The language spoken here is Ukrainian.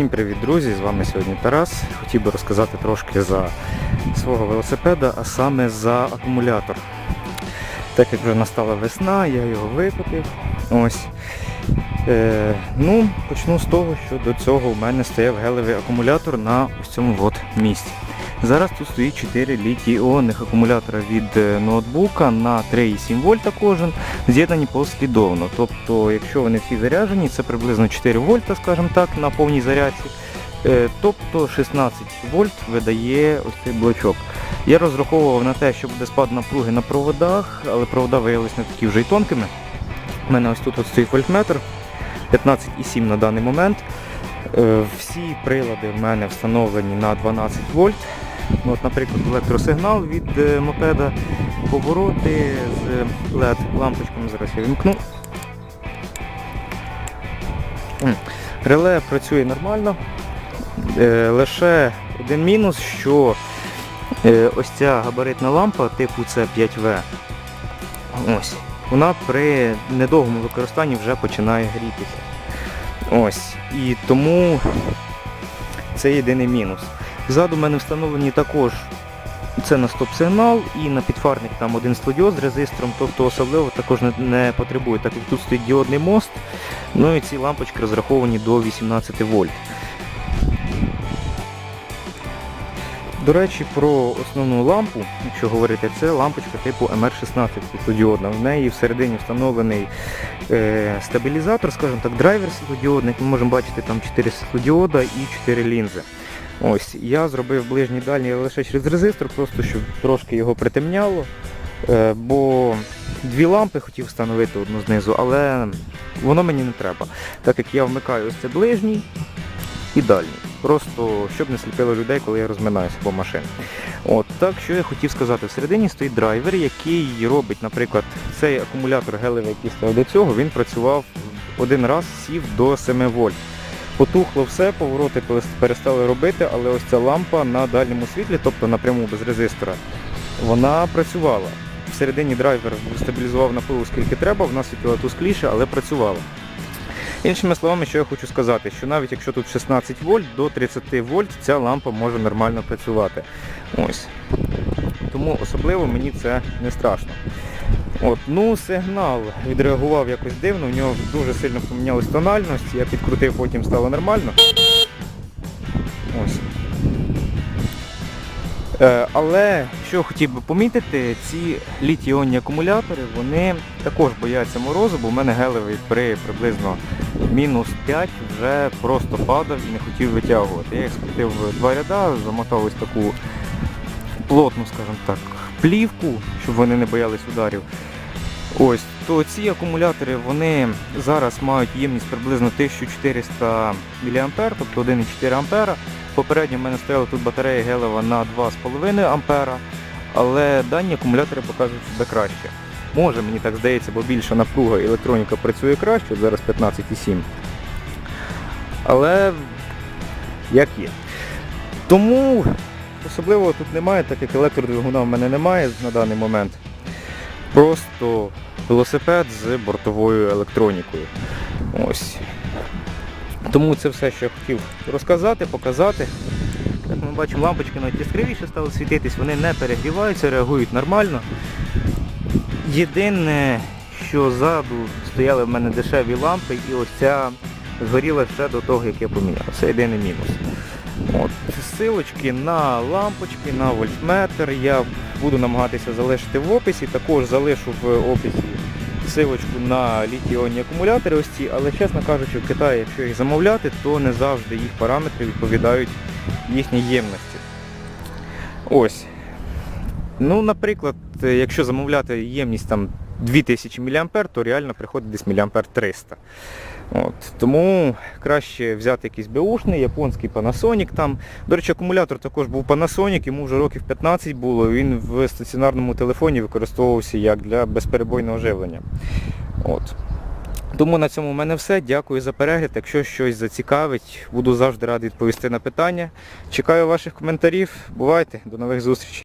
Всім привіт, друзі! З вами сьогодні Тарас. Хотів би розказати трошки за свого велосипеда, а саме за акумулятор. Так як вже настала весна, я його викупив. Ось. Е, ну, почну з того, що до цього у мене стояв гелевий акумулятор на ось цьому от місці. Зараз тут стоїть 4 літій-іонних акумулятора від е, ноутбука на 3,7 вольта кожен, з'єднані послідовно. Тобто, якщо вони всі заряджені, це приблизно 4 вольта, скажімо так, на повній зарядці. Е, Тобто 16 вольт видає ось цей блочок. Я розраховував на те, що буде спад напруги на проводах, але провода виявилися не такі вже й тонкими. У мене ось тут от стоїть вольтметр 15,7 на даний момент. Е, Всі прилади в мене встановлені на 12 вольт. Ну, От, Наприклад, електросигнал від е, мопеда, повороти з LED лампочками, зараз я вімкну. Реле працює нормально. Е, Лише один мінус, що е, ось ця габаритна лампа типу C5V, ось, вона при недовгому використанні вже починає грітися. Ось. І тому це єдиний мінус. Ззаду в мене встановлені також це на стоп-сигнал і на підфарник там один слодіоз з резистором, тобто особливо також не потребує, так як тут стоїть діодний мост, ну і ці лампочки розраховані до 18 вольт. До речі, про основну лампу, якщо говорити, це лампочка типу MR16 світлодіодна. В неї всередині встановлений е, стабілізатор, скажімо так, драйвер світлодіодний. Ми можемо бачити там 4 світлодіода і 4 лінзи. Ось, я зробив ближній дальній лише через резистор, просто щоб трошки його притемняло. Е, бо дві лампи хотів встановити одну знизу, але воно мені не треба. Так як я вмикаю ось це ближній і дальній. Просто щоб не сліпило людей, коли я розминаюся по машині. От, так що я хотів сказати, всередині стоїть драйвер, який робить, наприклад, цей акумулятор гелевий, який стояв до цього, він працював один раз, сів до 7 вольт. Потухло все, повороти перестали робити, але ось ця лампа на дальньому світлі, тобто напряму без резистора, вона працювала. Всередині драйвер стабілізував напругу скільки треба, вона світила тускліше, але працювала. Іншими словами, що я хочу сказати, що навіть якщо тут 16 вольт, до 30 вольт ця лампа може нормально працювати. Ось. Тому особливо мені це не страшно. От, ну, сигнал відреагував якось дивно, в нього дуже сильно помінялась тональність, я підкрутив, потім стало нормально. Ось. Е, але що хотів би помітити, ці літій-іонні акумулятори, вони також бояться морозу, бо в мене гелевий при приблизно мінус 5 вже просто падав і не хотів витягувати. Я їх скрутив два ряда, замотав ось таку плотну, скажімо так, плівку, щоб вони не боялись ударів. Ось, то ці акумулятори вони зараз мають ємність приблизно 1400 мА, тобто 1,4 А. Попередньо в мене стояла тут батарея гелева на 2,5 А, але дані акумулятори показують себе краще. Може, мені так здається, бо більша напруга електроніка працює краще, зараз 15,7. Але як є. Тому особливо тут немає, так як електродвигуна в мене немає на даний момент. Просто велосипед з бортовою електронікою. Ось. Тому це все, що я хотів розказати, показати. Як ми бачимо, лампочки навіть яскравіше стали світитись, вони не перегріваються, реагують нормально. Єдине, що ззаду стояли в мене дешеві лампи і ось ця згоріла ще до того, як я поміняв. Це єдиний мінус. От, Силочки на лампочки, на вольтметр я буду намагатися залишити в описі, також залишу в описі силочку на літій-іонні акумулятори ось ці, але чесно кажучи, в Китаї, якщо їх замовляти, то не завжди їх параметри відповідають їхній ємності. Ось. Ну, наприклад, якщо замовляти ємність там 2000 мА, то реально приходить десь мА 300. От. Тому краще взяти якийсь беушний, японський Panasonic там. До речі, акумулятор також був Panasonic, йому вже років 15 було, він в стаціонарному телефоні використовувався як для безперебойного живлення. От. Тому на цьому в мене все. Дякую за перегляд. Якщо щось зацікавить, буду завжди радий відповісти на питання. Чекаю ваших коментарів. Бувайте, до нових зустрічей.